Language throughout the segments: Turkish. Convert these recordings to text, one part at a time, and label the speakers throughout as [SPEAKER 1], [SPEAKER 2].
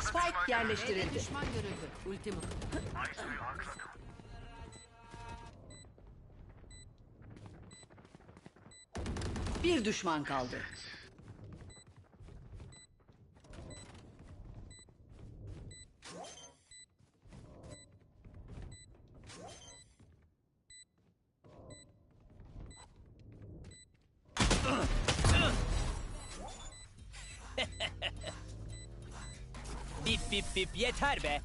[SPEAKER 1] Spike yerleştirildi.
[SPEAKER 2] Düşman görüldü. Ultim.
[SPEAKER 1] Bir düşman kaldı.
[SPEAKER 3] Bip bip yeter be.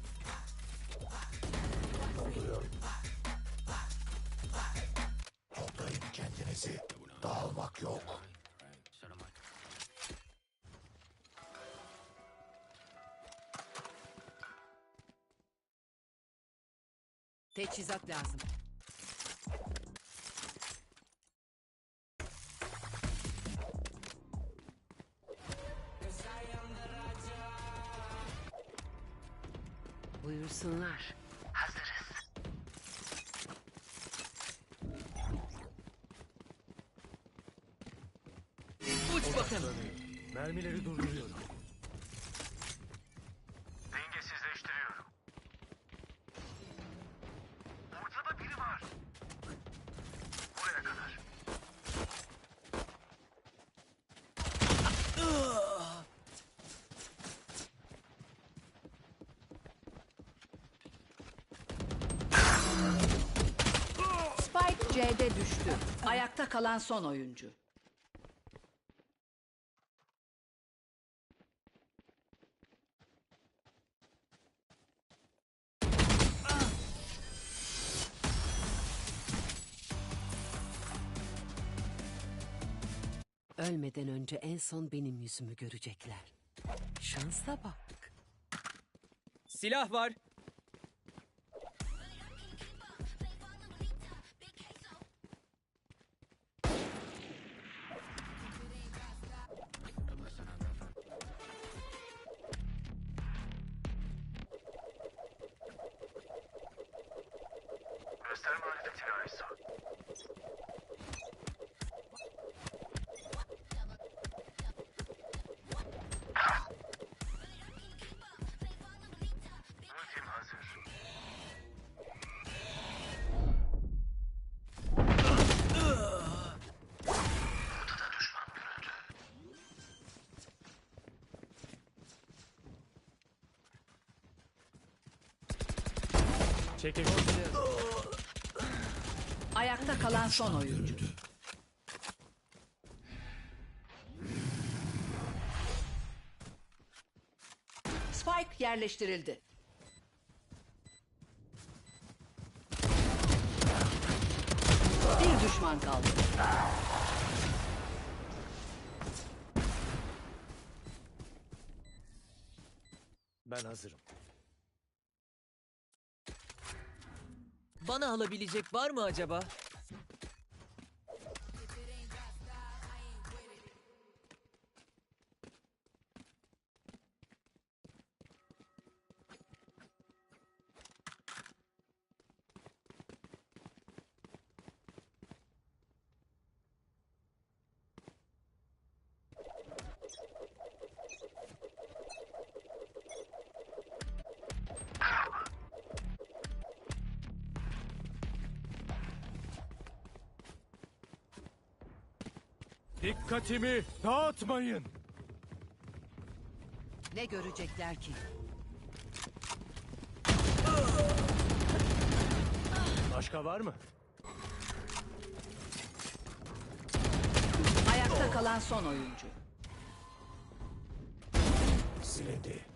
[SPEAKER 4] Toplayın kendinizi. Dağılmak yok.
[SPEAKER 2] Teçhizat lazım. Buyursunlar.
[SPEAKER 3] Uç bakalım.
[SPEAKER 5] Mermileri durduruyorum.
[SPEAKER 4] Dengesizleştiriyorum. Ortada biri var. Buraya kadar.
[SPEAKER 1] Spike C'de düştü. Ayakta kalan son oyuncu.
[SPEAKER 2] Ölmeden önce en son benim yüzümü görecekler. Şansa bak.
[SPEAKER 3] Silah var.
[SPEAKER 5] Çekin.
[SPEAKER 1] Ayakta kalan son oyuncu. Spike yerleştirildi. Bir düşman kaldı.
[SPEAKER 5] Ben hazırım.
[SPEAKER 3] Bana alabilecek var mı acaba?
[SPEAKER 5] Dikkatimi dağıtmayın.
[SPEAKER 2] Ne görecekler ki?
[SPEAKER 5] Başka var mı?
[SPEAKER 1] Ayakta kalan son oyuncu.
[SPEAKER 4] Silindi.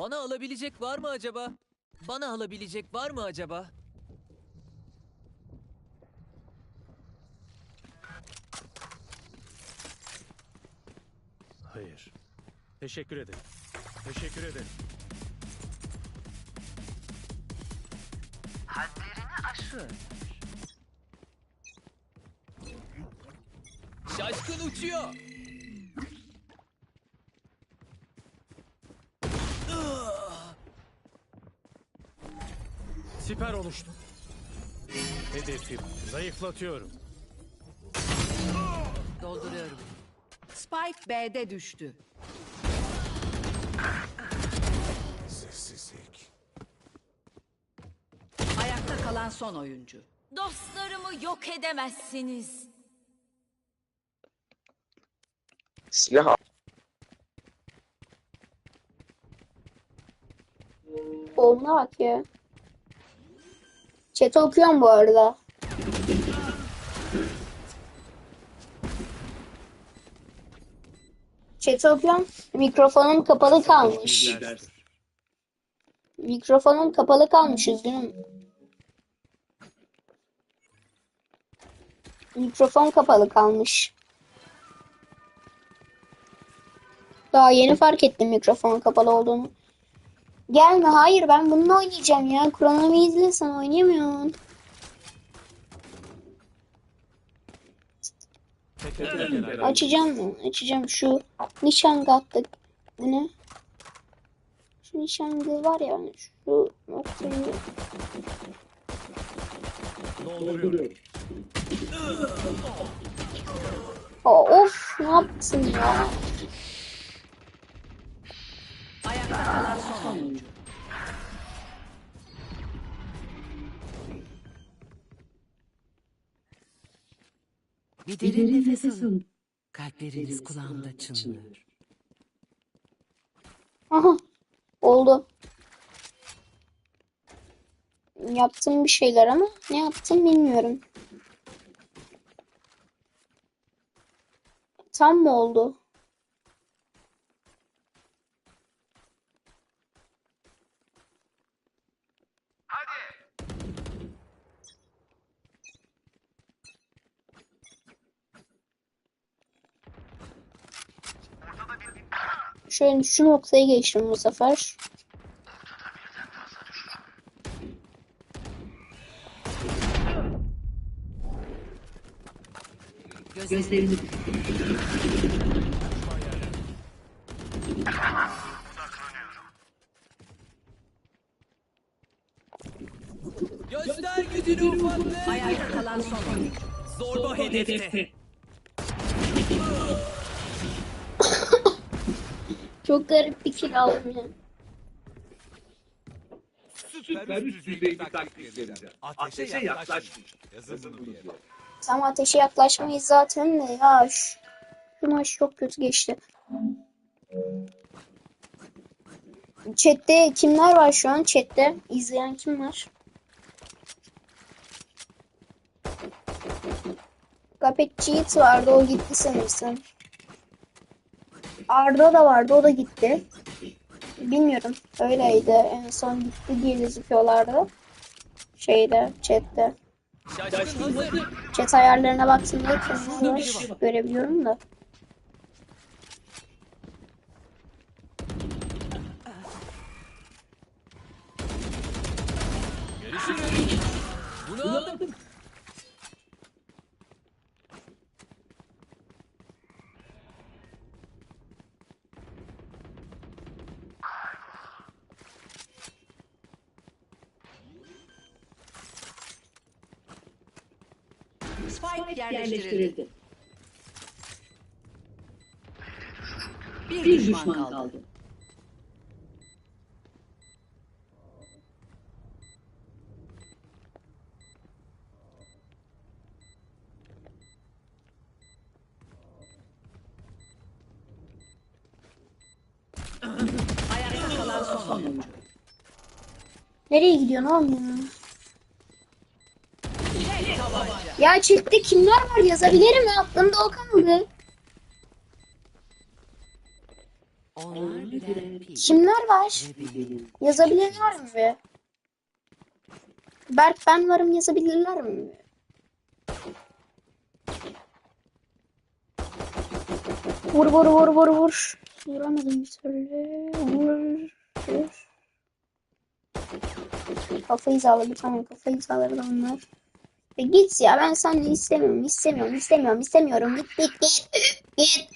[SPEAKER 3] Bana alabilecek var mı acaba? Bana alabilecek var mı acaba?
[SPEAKER 5] Hayır. Teşekkür ederim. Teşekkür ederim.
[SPEAKER 3] Şaşkın uçuyor.
[SPEAKER 5] Oluştu. Hedefim zayıflatıyorum.
[SPEAKER 1] Dolduruyorum. Spike B'de düştü.
[SPEAKER 4] Sessizlik.
[SPEAKER 1] Ayakta kalan son oyuncu.
[SPEAKER 6] Dostlarımı yok edemezsiniz.
[SPEAKER 7] Silah al.
[SPEAKER 8] Oğluna bak ya. Chat'i okuyorum bu arada. Chat'i okuyorum. Mikrofonum kapalı kalmış. Mikrofonum kapalı kalmış üzgünüm. Mikrofon kapalı kalmış. Daha yeni fark ettim mikrofon kapalı olduğunu. Gelme hayır ben bununla oynayacağım ya. Kronomi izlesen oynayamıyorsun.
[SPEAKER 5] Teker teker
[SPEAKER 8] Açacağım mı? Açacağım şu nişangı attık. Ne? Şu nişangı var ya hani şu noktayı.
[SPEAKER 5] dolduruyorum.
[SPEAKER 8] Of ne yaptın ya?
[SPEAKER 1] Oyuncu.
[SPEAKER 2] Bir derin nefes alın. Kalpleriniz kulağımda çınlıyor.
[SPEAKER 8] Aha oldu. Yaptım bir şeyler ama ne yaptım bilmiyorum. Tam mı oldu? Şöyle şu noktayı geçtim bu sefer.
[SPEAKER 1] Gözlerini
[SPEAKER 3] Göster gücünü ufaklık.
[SPEAKER 1] Ayakta kalan son.
[SPEAKER 3] Zorba hedefte.
[SPEAKER 8] Çok garip bir kill aldım ya.
[SPEAKER 9] Süper üst düzey bir taktik vereceğim. Ateşe yaklaşmayın. Yazın bunu bir yere.
[SPEAKER 8] Tam ateşe yaklaşmayız zaten de ya. Şu, şu maç çok kötü geçti. Chat'te kimler var şu an? Chat'te izleyen kim var? Gapet Cheat vardı o gitti sanırsam. Arda da vardı o da gitti. Bilmiyorum öyleydi en son gitti diye gözüküyorlardı. Şeyde chat'te. Chat ayarlarına baktığımda var görebiliyorum da.
[SPEAKER 1] Spike yerleştirildi. Bir, düşman, kaldı. Ayakta kalan son oyuncu.
[SPEAKER 8] Nereye gidiyorsun oğlum ya? Ya chatte kimler var yazabilirim ya aklımda o kaldı. Kimler var? Yazabilirler mi? Berk ben varım yazabilirler mi? Vur vur vur vur vur. Vuramadım bir türlü. Vur. Vur. Kafayı bir tane kafayı da onlar. E git ya ben seni istemiyorum istemiyorum istemiyorum istemiyorum git git git git.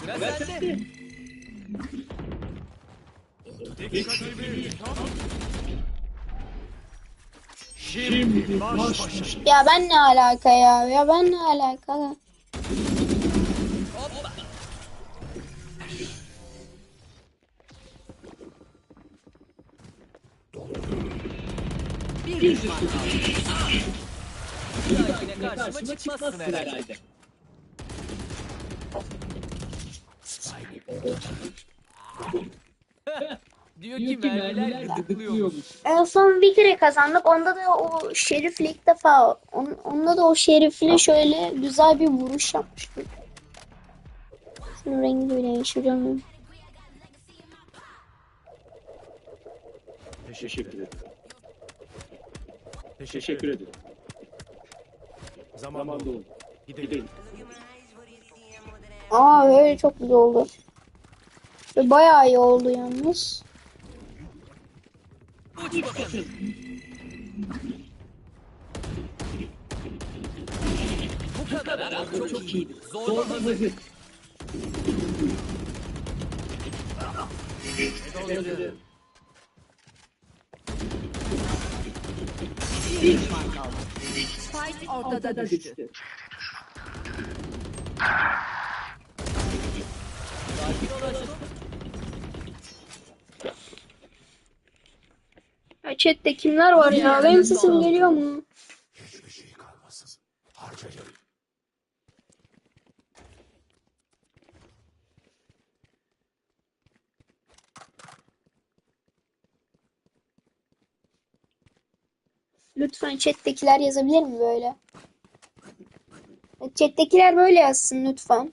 [SPEAKER 3] Sıra sende.
[SPEAKER 5] Şimdi baş başa.
[SPEAKER 8] Ya ben ne alaka ya? Ya ben ne alaka?
[SPEAKER 1] Bir düşman kaldı.
[SPEAKER 3] Dahakine karşıma çıkmazsın herhalde. Diyor ki mermiler gıdıklıyormuş.
[SPEAKER 8] En son bir kere kazandık. Onda da o şerifle ilk defa on- onda da o şerifle şöyle güzel bir vuruş yapmıştık. Şunun rengi böyle değiştiriyorum.
[SPEAKER 5] Teşekkür ederim. Teşekkür ederim. Zaman doldu. Gidelim.
[SPEAKER 8] Aa öyle çok güzel oldu. Ve bayağı iyi oldu yalnız.
[SPEAKER 3] Bu kadar. Çok, çok iyiydi. Zorlamadı.
[SPEAKER 1] Bir düşman kaldı. Spike ortada düştü.
[SPEAKER 3] Sakin ol aşkım.
[SPEAKER 8] Ya chatte kimler var ya? Benim sesim geliyor mu? Lütfen chat'tekiler yazabilir mi böyle? Chat'tekiler böyle yazsın lütfen.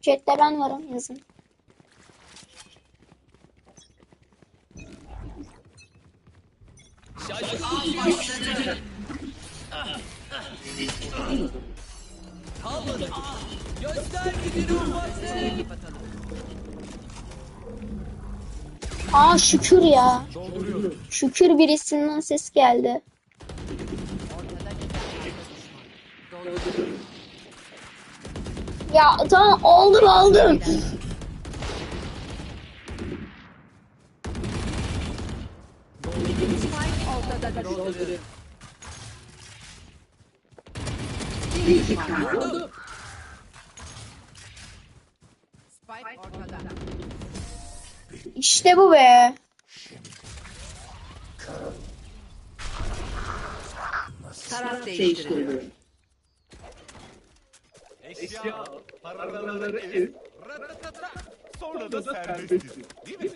[SPEAKER 8] Chat'te ben varım yazın. Aa şükür ya. Şükür birisinden ses geldi. Ya tamam aldım aldım.
[SPEAKER 1] Spike ortada düştü. Bir düşman kaldı. Spike ortada.
[SPEAKER 8] İşte bu be.
[SPEAKER 1] Taraf değiştirildi.
[SPEAKER 9] Eşya, paraları ev. Sonra da serbestiz. Değil mi?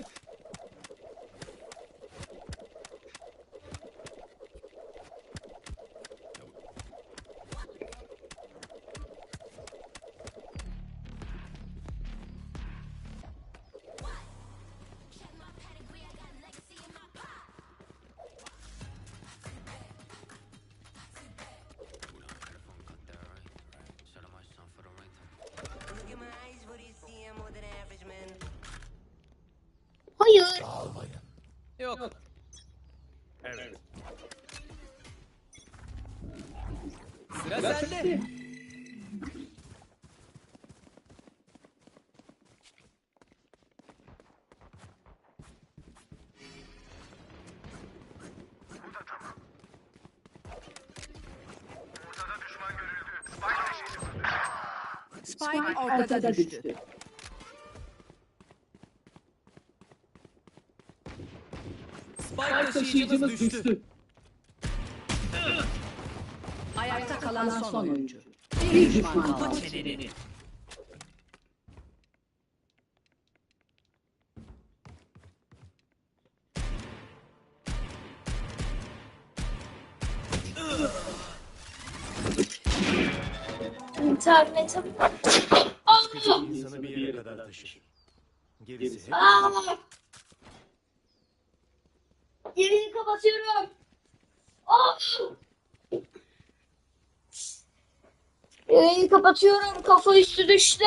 [SPEAKER 3] Yok.
[SPEAKER 5] Evet.
[SPEAKER 3] Sıra sende.
[SPEAKER 1] Spike ortada düştü.
[SPEAKER 3] Spike taşıyıcımız düştü.
[SPEAKER 1] Ayakta kalan son oyuncu. Bir düşman kaldı.
[SPEAKER 3] Çeneni.
[SPEAKER 8] İnternetim.
[SPEAKER 5] İnsanı bir yere kadar taşır. Gerisi hep
[SPEAKER 8] Aa! Yayını kapatıyorum. Of! Yayını kapatıyorum. Kafa üstü düştüm.